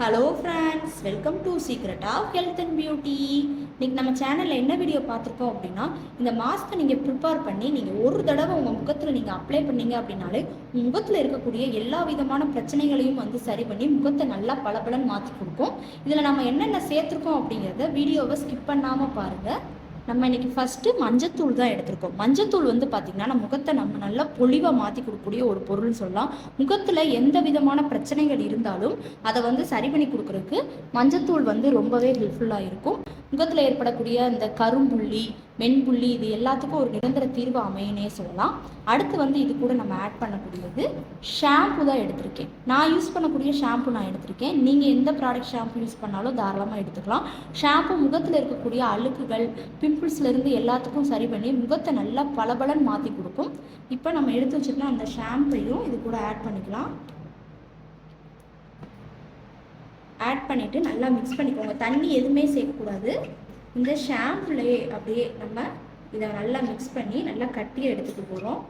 Hello friends welcome to secret of health and beauty இன்னைக்கு நம்ம சேனலில் என்ன வீடியோ பார்த்துருக்கோம் அப்படின்னா இந்த மாஸ்க்கை நீங்கள் ப்ரிப்பேர் பண்ணி நீங்கள் ஒரு தடவை உங்கள் முகத்தில் நீங்கள் அப்ளை பண்ணீங்க அப்படின்னாலே முகத்தில் இருக்கக்கூடிய எல்லா விதமான பிரச்சனைகளையும் வந்து சரி பண்ணி முகத்தை நல்லா பளபளன்னு மாற்றி கொடுக்கும். இதில் நம்ம என்னென்ன சேர்த்துருக்கோம் அப்படிங்கிறத வீடியோவை ஸ்கிப் பண்ணாமல் பாருங்கள் நம்ம இன்னைக்கு ஃபஸ்ட்டு மஞ்சத்தூள் தான் எடுத்திருக்கோம். மஞ்சத்தூள் வந்து பார்த்திங்கன்னா நம்ம முகத்தை நம்ம நல்லா பொலிவாக மாற்றி கொடுக்கக்கூடிய ஒரு பொருள்னு சொல்லலாம். முகத்தில் எந்த விதமான பிரச்சனைகள் இருந்தாலும் அதை வந்து சரி பண்ணி கொடுக்குறதுக்கு மஞ்சத்தூள் வந்து ரொம்பவே ஹெல்ப்ஃபுல்லாக இருக்கும். முகத்தில் ஏற்படக்கூடிய இந்த கரும்புள்ளி மென்புள்ளி இது எல்லாத்துக்கும் ஒரு நிரந்தர தீர்வு அமையனே சொல்லலாம். அடுத்து வந்து இது கூட நம்ம ஆட் பண்ணக்கூடியது ஷாம்பு தான் எடுத்திருக்கேன். நான் யூஸ் பண்ணக்கூடிய ஷாம்பு நான் எடுத்திருக்கேன். நீங்கள் எந்த ப்ராடக்ட் ஷாம்பு யூஸ் பண்ணாலும் தாராளமாக எடுத்துக்கலாம். ஷாம்பு முகத்தில் இருக்கக்கூடிய அழுக்குகள் பிம்பிள்ஸ்லேருந்து எல்லாத்துக்கும் சரி பண்ணி முகத்தை நல்லா பளபளன்னு மாற்றி கொடுக்கும். இப்போ நம்ம எடுத்து வச்சுருந்தா அந்த ஷாம்பையும் இது கூட ஆட் பண்ணிக்கலாம். ஆட் பண்ணிவிட்டு நல்லா மிக்ஸ் பண்ணிக்கோங்க. தண்ணி எதுவுமே சேர்க்கக்கூடாது. இந்த ஷாம்புலேயே அப்படியே நம்ம இதை நல்லா மிக்ஸ் பண்ணி நல்லா கட்டியாக எடுத்துக்க போகிறோம்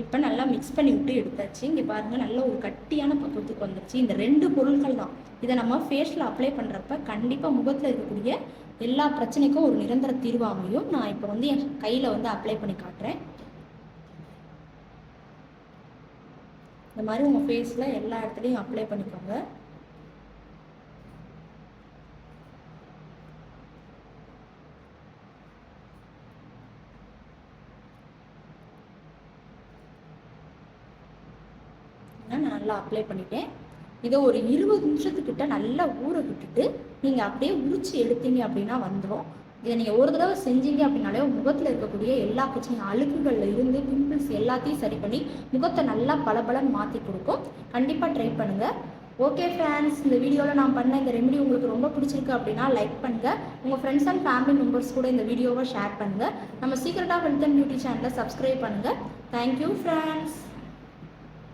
இப்போ நல்லா மிக்ஸ் பண்ணி விட்டு எடுத்தாச்சு. இங்கே பாருங்கள் நல்ல ஒரு கட்டியான பக்குவத்துக்கு வந்துருச்சு. இந்த ரெண்டு பொருட்கள் தான். இதை நம்ம ஃபேஸில் அப்ளை பண்ணுறப்ப கண்டிப்பாக முகத்தில் இருக்கக்கூடிய எல்லா பிரச்சனைக்கும் ஒரு நிரந்தர தீர்வு அமையும். நான் இப்போ வந்து என் கையில் வந்து அப்ளை பண்ணி காட்டுறேன். இந்த மாதிரி உங்கள் ஃபேஸில் எல்லா இடத்துலையும் அப்ளை பண்ணிக்கோங்க. நான் நல்லா அப்ளை பண்ணிட்டேன். இதை ஒரு இருபது நிமிஷத்துக்கிட்ட நல்லா ஊற விட்டுட்டு நீங்கள் அப்படியே உரிச்சு எடுத்தீங்க அப்படின்னா வந்துடும் இதை நீங்கள் ஒரு தடவை செஞ்சீங்க அப்படின்னாலே முகத்தில் இருக்கக்கூடிய எல்லா பிரச்சனையும் அழுக்குகளில் இருந்து பிம்பிள்ஸ் எல்லாத்தையும் சரி பண்ணி முகத்தை நல்லா பளபளன்னு மாற்றி கொடுக்கும். கண்டிப்பாக ட்ரை பண்ணுங்கள் ஓகே ஃப்ரெண்ட்ஸ் இந்த வீடியோவில் நான் பண்ண இந்த ரெமெடி உங்களுக்கு ரொம்ப பிடிச்சிருக்கு அப்படின்னா லைக் பண்ணுங்கள் உங்கள் ஃப்ரெண்ட்ஸ் அண்ட் ஃபேமிலி மெம்பர்ஸ் கூட இந்த வீடியோவை ஷேர் பண்ணுங்கள் நம்ம சீக்கிரட்டாக ஹெல்த் அண்ட் பியூட்டி சேனலை சப்ஸ்கிரைப் பண்ணுங்கள் தேங்க்யூ ஃப்ரெண்ட்ஸ்